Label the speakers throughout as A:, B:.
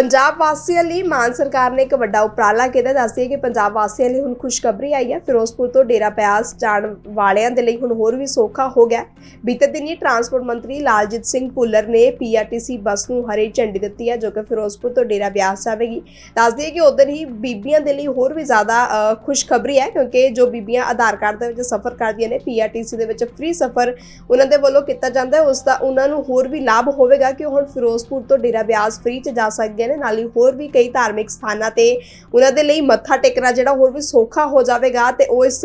A: ਪੰਜਾਬ ਵਾਸੀਆਂ ਲਈ ਮਾਨ ਸਰਕਾਰ ਨੇ ਇੱਕ ਵੱਡਾ ਉਪਰਾਲਾ ਕੀਤਾ। ਦੱਸਦੀ ਹੈ ਕਿ ਪੰਜਾਬ ਵਾਸੀਆਂ ਲਈ ਹੁਣ ਖੁਸ਼ਖਬਰੀ ਆਈ ਹੈ। ਫਿਰੋਜ਼ਪੁਰ ਤੋਂ ਡੇਰਾ ਬਿਆਸ ਜਾਣ ਵਾਲਿਆਂ ਦੇ ਲਈ ਹੁਣ ਹੋਰ ਵੀ ਸੌਖਾ ਹੋ ਗਿਆ ਹੈ। ਬੀਤੇ ਦਿਨੀ ਟਰਾਂਸਪੋਰਟ ਮੰਤਰੀ ਲਾਲਜੀਤ ਸਿੰਘ ਭੁੱਲਰ ਨੇ ਪੀਆਰਟੀਸੀ ਬੱਸ ਨੂੰ ਹਰੀ ਝੰਡੀ ਦਿੱਤੀ ਹੈ, ਜੋ ਕਿ ਫਿਰੋਜ਼ਪੁਰ ਤੋਂ ਡੇਰਾ ਬਿਆਸ ਜਾਵੇਗੀ। ਦੱਸਦੀ ਹੈ ਕਿ ਉਧਰ ਹੀ ਬੀਬੀਆਂ ਦੇ ਲਈ ਹੋਰ ਵੀ ਜ਼ਿਆਦਾ ਖੁਸ਼ਖਬਰੀ ਹੈ, ਕਿਉਂਕਿ ਜੋ ਬੀਬੀਆਂ ਆਧਾਰ ਕਾਰਡ ਦੇ ਵਿੱਚ ਸਫ਼ਰ ਕਰਦੀਆਂ ਨੇ, ਪੀਆਰਟੀਸੀ ਦੇ ਵਿੱਚ ਫ੍ਰੀ ਸਫ਼ਰ ਉਹਨਾਂ ਦੇ ਵੱਲੋਂ ਕੀਤਾ ਜਾਂਦਾ ਹੈ। ਉਸ ਦਾ ਉਹਨਾਂ ਨੂੰ ਹੋਰ ਵੀ ਲਾਭ ਹੋਵੇਗਾ ਕਿ ਉਹ ਹੁਣ ਫਿਰੋਜ਼ਪੁਰ ਤੋਂ ਡੇਰਾ ਬਿਆਸ ਫ੍ਰੀ ਚ ਜਾ ਸਕਦੇ ਨੇ, ਨਾਲ ਹੀ ਹੋਰ ਵੀ ਕਈ ਧਾਰਮਿਕ ਸਥਾਨਾਂ ਤੇ ਉਹਨਾਂ ਦੇ ਲਈ ਮੱਥਾ ਟੇਕਣਾ ਜਿਹੜਾ ਹੋਰ ਵੀ ਸੌਖਾ ਹੋ ਜਾਵੇਗਾ ਤੇ ਉਹ ਇਸ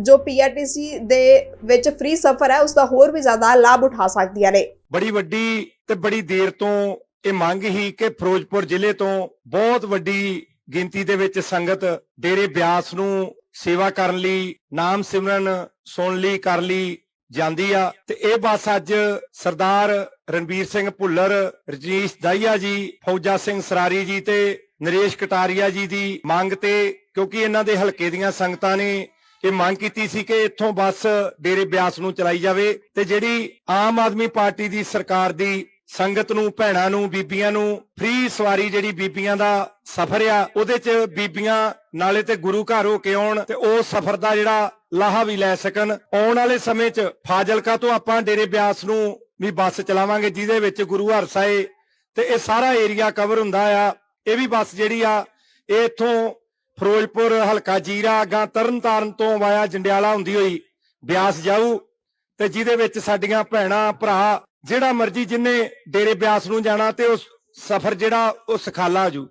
A: ਜੋ ਪੀਆਰਟੀਸੀ ਦੇ ਵਿੱਚ ਫ੍ਰੀ ਸਫ਼ਰ ਹੈ ਉਸ ਦਾ ਹੋਰ ਵੀ ਜ਼ਿਆਦਾ ਲਾਭ ਉਠਾ ਸਕਦੀਆਂ ਨੇ।
B: ਬੜੀ ਵੱਡੀ ਤੇ ਬੜੀ ਦੇਰ ਤੋਂ ਇਹ ਮੰਗ ਹੀ ਕਿ ਫਿਰੋਜ਼ਪੁਰ ਜ਼ਿਲ੍ਹੇ ਤੋਂ ਬਹੁਤ ਵੱਡੀ ਗਿਣਤੀ ਦੇ ਵਿੱਚ ਸੰਗਤ ਡੇਰੇ ਬਿਆਸ ਨੂੰ ਸੇਵਾ ਕਰਨ ਲਈ, ਨਾਮ ਸਿਮਰਨ ਸੁਣ ਲਈ, ਕਰ ਲਈ ਜਾਂਦੀ ਆ। ਤੇ ਇਹ ਬੱਸ ਅੱਜ ਸਰਦਾਰ ਰਣਬੀਰ ਸਿੰਘ ਭੁੱਲਰ, ਰਜਨੀਸ਼ ਦਾਈਆ ਜੀ, ਫੌਜਾ ਸਿੰਘ ਸਰਾਰੀ ਜੀ ਤੇ ਨਰੇਸ਼ ਕਟਾਰੀਆ ਜੀ ਦੀ ਮੰਗ ਤੇ, ਕਿਉਂਕਿ ਇਹਨਾਂ ਦੇ ਹਲਕੇ ਦੀਆਂ ਸੰਗਤਾਂ ਨੇ ਇਹ ਮੰਗ ਕੀਤੀ ਸੀ ਕਿ ਇੱਥੋਂ ਬੱਸ ਡੇਰੇ ਬਿਆਸ ਨੂੰ ਚਲਾਈ ਜਾਵੇ। ਤੇ ਜਿਹੜੀ ਆਮ ਆਦਮੀ ਪਾਰਟੀ ਦੀ ਸਰਕਾਰ ਦੀ ਸੰਗਤ ਨੂੰ, ਭੈਣਾਂ ਨੂੰ, ਬੀਬੀਆਂ ਨੂੰ ਫ੍ਰੀ ਸਵਾਰੀ ਜਿਹੜੀ ਬੀਬੀਆਂ ਦਾ ਸਫ਼ਰ ਆ, ਉਹਦੇ 'ਚ ਬੀਬੀਆਂ ਨਾਲੇ ਤੇ ਗੁਰੂ ਘਰ ਹੋ ਕੇ ਆਉਣ ਤੇ ਉਹ ਸਫ਼ਰ ਦਾ ਜਿਹੜਾ ਲਾਹਾ ਵੀ ਲੈ ਸਕਣ। ਆਉਣ ਵਾਲੇ ਸਮੇਂ 'ਚ ਫਾਜ਼ਿਲਕਾ ਤੋਂ ਆਪਾਂ ਡੇਰੇ ਬਿਆਸ ਨੂੰ ਵੀ ਬੱਸ ਚਲਾਵਾਂਗੇ, ਜਿਹਦੇ ਵਿੱਚ ਗੁਰੂ ਹਰਸਾਏ ਤੇ ਇਹ ਸਾਰਾ ਏਰੀਆ ਕਵਰ ਹੁੰਦਾ ਆ। ਇਹ ਵੀ ਬੱਸ ਜਿਹੜੀ ਆ, ਇਹ ਇੱਥੋਂ ਫਿਰੋਜ਼ਪੁਰ, ਹਲਕਾ ਜੀਰਾ ਅਗਾਂ ਤਰਨਤਾਰਨ ਤੋਂ ਵਾਇਆ ਜੰਡਿਆਲਾ ਹੁੰਦੀ ਹੋਈ ਬਿਆਸ ਜਾਊ ਤੇ ਜਿਹਦੇ ਵਿੱਚ ਸਾਡੀਆਂ ਭੈਣਾਂ, ਭਰਾ ਜਿਹੜਾ ਮਰਜ਼ੀ ਜਿੰਨੇ ਡੇਰੇ ਬਿਆਸ ਨੂੰ ਜਾਣਾ ਤੇ ਉਸ ਸਫ਼ਰ ਜਿਹੜਾ ਉਹ ਸਖਾਲਾ ਜੂ।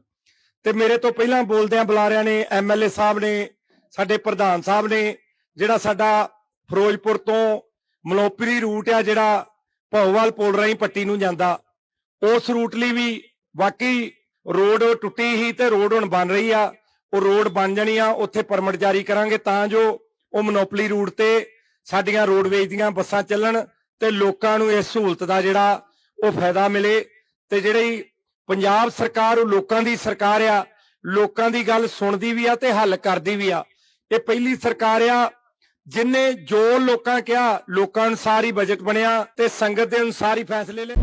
B: ਤੇ ਮੇਰੇ ਤੋਂ ਪਹਿਲਾਂ ਬੋਲਦਿਆਂ ਬੁਲਾਰਿਆਂ ਨੇ ਐਮਐਲਏ ਸਾਹਿਬ ਨੇ, ਸਾਡੇ ਪ੍ਰਧਾਨ ਸਾਹਿਬ ਨੇ ਜਿਹੜਾ ਸਾਡਾ ਫਿਰੋਜ਼ਪੁਰ ਤੋਂ ਮਲੋਪਰੀ ਰੂਟ ਆ ਜਿਹੜਾ ਭੌਵਾਲ ਪੁਲ ਰਾਹੀਂ ਪੱਟੀ ਨੂੰ ਜਾਂਦਾ, ਉਸ ਰੂਟ ਲਈ ਵੀ ਵਾਕਈ ਰੋਡ ਟੁੱਟੀ ਹੀ ਤੇ ਰੋਡ ਹੁਣ ਬਣ ਰਹੀ ਆ, ਉਹ ਰੋਡ ਬਣ ਜਾਣੀ ਆ, ਉੱਥੇ ਪਰਮਿਟ ਜਾਰੀ ਕਰਾਂਗੇ ਤਾਂ ਜੋ ਉਹ ਮੋਨੋਪਲੀ ਰੂਟ ਤੇ ਸਾਡੀਆਂ ਰੋਡਵੇਜ਼ ਦੀਆਂ ਬੱਸਾਂ ਚੱਲਣ ਤੇ ਲੋਕਾਂ ਨੂੰ ਇਸ ਸਹੂਲਤ ਦਾ ਜਿਹੜਾ ਉਹ ਫਾਇਦਾ ਮਿਲੇ ਤੇ ਜਿਹੜੀ ਪੰਜਾਬ ਸਰਕਾਰ, ਉਹ ਲੋਕਾਂ ਦੀ ਸਰਕਾਰ ਆ, ਲੋਕਾਂ ਦੀ ਗੱਲ ਸੁਣਦੀ ਵੀ ਆ ਤੇ ਹੱਲ ਕਰਦੀ ਵੀ ਆ। ਇਹ ਪਹਿਲੀ ਸਰਕਾਰ ਆ ਜਿਨੇ ਜੋ ਲੋਕਾਂ ਕਿਹਾ, ਲੋਕਾਂ ਅਨੁਸਾਰ ਹੀ ਬਜਟ ਬਣਿਆ ਤੇ ਸੰਗਤ ਦੇ ਅਨੁਸਾਰ ਹੀ ਫੈਸਲੇ ਲਏ।